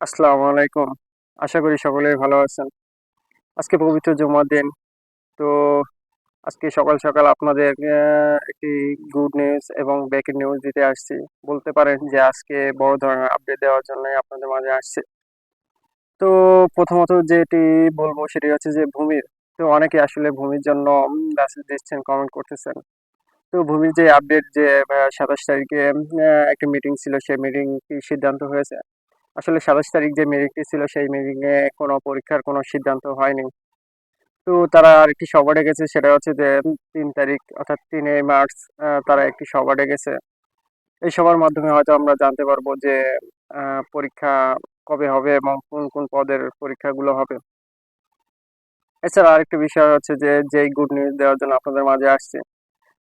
আসসালামু আলাইকুম। আশা করি সকলে ভালো আছেন। আজকে পবিত্র জুমার দিন। তো আজকে সকাল সকাল আপনাদের একটি গুড নিউজ এবং ব্রেকিং নিউজ দিতে আসছি। বলতে পারেন যে আজকে বড় ধরনের আপডেট দেওয়ার জন্য আপনাদের মাঝে আসছে। তো প্রথমত যেটি বলব সেটি হচ্ছে যে ভূমির। তো অনেকে আসলে ভূমির জন্য মেসেজ দিচ্ছেন কমেন্ট করতেছেন। তো ভূমির যে আপডেট যে সাতাশ তারিখে একটা মিটিং ছিল, সেই মিটিং সিদ্ধান্ত হয়েছে। আসলে সাতাশ তারিখ যে মিটিংটি ছিল, সেই মিটিংয়ে কোনো পরীক্ষার কোনো সিদ্ধান্ত হয়নি। তো তারা আরেকটি সভা ডেকেছে, সেটা হচ্ছে যে তিন তারিখ, অর্থাৎ তিনে মার্চ তারা একটি সভা ডেকেছে। এই সবার মাধ্যমে হয়তো আমরা জানতে পারব যে পরীক্ষা কবে হবে এবং কোন কোন পদের পরীক্ষাগুলো হবে। এছাড়া আরেকটি বিষয় হচ্ছে যে, যেই গুড নিউজ দেওয়ার জন্য আপনাদের মাঝে আসছে।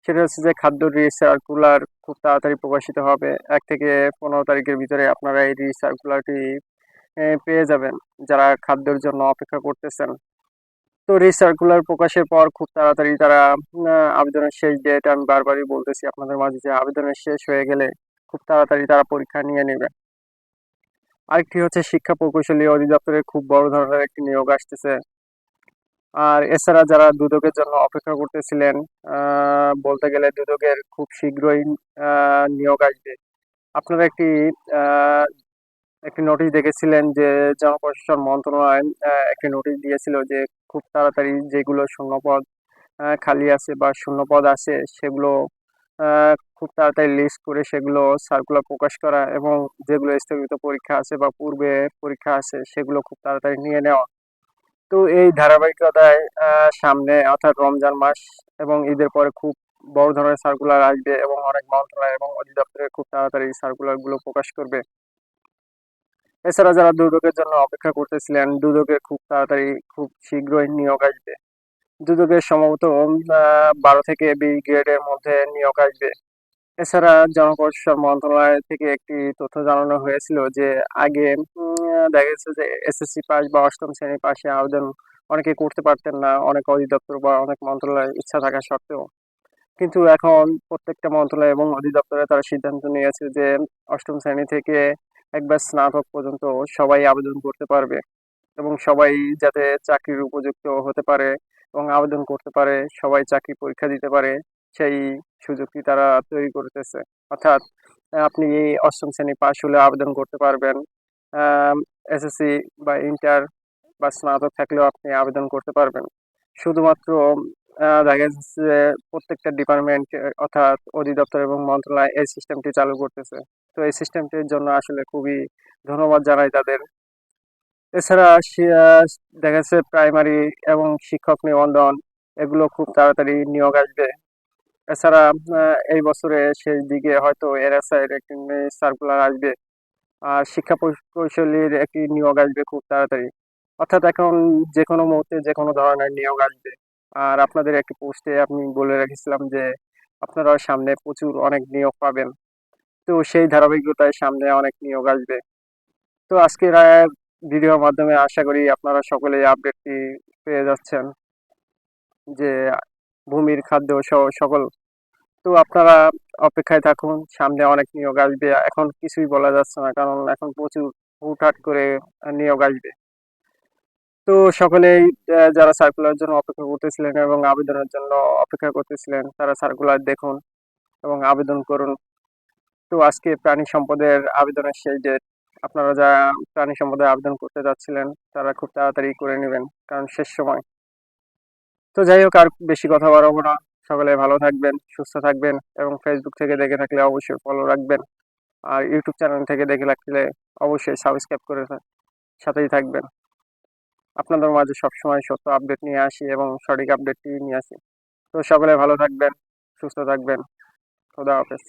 সেটা হচ্ছে যে খাদ্য রিসার্কুলার খুব তাড়াতাড়ি প্রকাশিত হবে। এক থেকে পনেরো তারিখের ভিতরে আপনারা এই রিসার্কুলারটি পেয়ে যাবেন যারা খাদ্যের জন্য অপেক্ষা করতেছেন। তো রিসার্কুলার প্রকাশের পর খুব তাড়াতাড়ি তারা আবেদনের শেষ ডেট আমি বারবারই বলতেছি আপনাদের মাঝে যে আবেদনের শেষ হয়ে গেলে খুব তাড়াতাড়ি তারা পরীক্ষা নিয়ে নেবে। আরেকটি হচ্ছে শিক্ষা প্রকৌশলী অধিদপ্তরে খুব বড় ধরনের একটি নিয়োগ আসতেছে। আর এছাড়া যারা দুদকের জন্য অপেক্ষা করতেছিলেন বলতে গেলে দুদকের খুব শীঘ্রই নিয়োগ আসবে। আপনারা একটি একটি নোটিশ দেখেছিলেন যে জনপ্রশাসন মন্ত্রণালয় একটি নোটিশ দিয়েছিল যে খুব তাড়াতাড়ি যেগুলো শূন্যপদ খালি আছে বা শূন্যপদ আছে সেগুলো খুব তাড়াতাড়ি লিস্ট করে সেগুলো সার্কুলার প্রকাশ করা এবং যেগুলো স্থগিত পরীক্ষা আছে বা পূর্বে পরীক্ষা আছে সেগুলো খুব তাড়াতাড়ি নিয়ে নেওয়া। তো এই ধারাবাহিকতায় সামনে অর্থাৎ রমজান মাস এবং ঈদের পরে খুব বড় ধরনের সার্কুলার আসবে এবং অনেক মন্ত্রণালয় এবং অধিদপ্তরে খুব তাড়াতাড়ি সার্কুলারগুলো প্রকাশ করবে। এছাড়া যারা দুদকের জন্য অপেক্ষা করতেছিলেন, দুদকের খুব তাড়াতাড়ি খুব শীঘ্রই নিয়োগ আসবে। দুদকের সম্ভবত বারো থেকে বিশ গ্রেডের মধ্যে নিয়োগ আসবে। এছাড়া জনপ্রশাসন মন্ত্রণালয় থেকে একটি তথ্য জানানো হয়েছিল যে, আগে দেখা গেছে যে এসএসসি পাস বা অষ্টম শ্রেণি পাশে আবেদন অনেকে করতে পারতেন না, অনেক অধিদপ্তর বা অনেক মন্ত্রণালয় ইচ্ছা থাকা সত্ত্বেও। কিন্তু এখন প্রত্যেকটা মন্ত্রণালয় এবং অধিদপ্তরে তারা সিদ্ধান্ত নিয়েছে যে অষ্টম শ্রেণি থেকে একবার স্নাতক পর্যন্ত সবাই আবেদন করতে পারবে এবং সবাই যাতে চাকরির উপযুক্ত হতে পারে এবং আবেদন করতে পারে, সবাই চাকরি পরীক্ষা দিতে পারে, সেই সুযোগটি তারা তৈরি করতেছে অর্থাৎ, আপনি এই অষ্টম শ্রেণি পাশ হলে আবেদন করতে পারবেন। এসএসসি বা ইন্টার বা স্নাতক থাকলেও আপনি আবেদন করতে পারবেন। শুধুমাত্র দেখা যাচ্ছে প্রত্যেকটা ডিপার্টমেন্ট অর্থাৎ অধিদপ্তর এবং মন্ত্রণালয় এই সিস্টেমটি চালু করতেছে। তো এই সিস্টেমটির জন্য আসলে খুবই ধন্যবাদ জানাই তাদের। এছাড়া দেখা যাচ্ছে প্রাইমারি এবং শিক্ষক নিবন্ধন, এগুলো খুব তাড়াতাড়ি নিয়োগ আসবে। এছাড়া এই বছরে শেষ দিকে হয়তো এর একটি সার্কুলার আসবে। শিক্ষা কৌশলীর একটি নিয়োগ আসবে খুব তাড়াতাড়ি। অর্থাৎ এখন যে কোনো মুহূর্তে যে কোনো ধরনের নিয়োগ আসবে। আর আপনাদের একটি পোস্টে আমি বলে রেখেছিলাম যে, আপনারা সামনে প্রচুর অনেক নিয়োগ পাবেন। তো সেই ধারাবাহিকতায় সামনে অনেক নিয়োগ আসবে। তো আজকের ভিডিওর মাধ্যমে আশা করি আপনারা সকলেই আপডেটটি পেয়ে যাচ্ছেন। যে, ভূমির খাদ্য সহ সকল। তো আপনারা অপেক্ষায় থাকুন, সামনে অনেক নিয়োগ আসবে। এখন কিছুই বলা যাচ্ছে না, কারণ এখন প্রচুর হুটহাট করে নিয়োগ আসবে। তো সকলেই যারা সার্কুলার জন্য অপেক্ষা করতেছিলেন এবং আবেদনের জন্য অপেক্ষা করতেছিলেন, তারা সার্কুলার দেখুন এবং আবেদন করুন। তো আজকে প্রাণী সম্পদের আবেদনের শেষ ডেট আপনারা যারা প্রাণী সম্পদে আবেদন করতে যাচ্ছিলেন, তারা খুব তাড়াতাড়ি করে নেবেন, কারণ শেষ সময়। তো যাই হোক, আর বেশি কথা বাড়াবো না। সকলে ভালো থাকবেন, সুস্থ থাকবেন এবং ফেসবুক থেকে দেখে থাকলে অবশ্যই ফলো রাখবেন। আর ইউটিউব চ্যানেল থেকে দেখে রাখলে অবশ্যই সাবস্ক্রাইব করে সাথেই থাকবেন। আপনাদের মাঝে সবসময় সত্য আপডেট নিয়ে আসি এবং সঠিক আপডেটটি নিয়ে আসি। তো সকলে ভালো থাকবেন, সুস্থ থাকবেন। খোদা হাফেজ।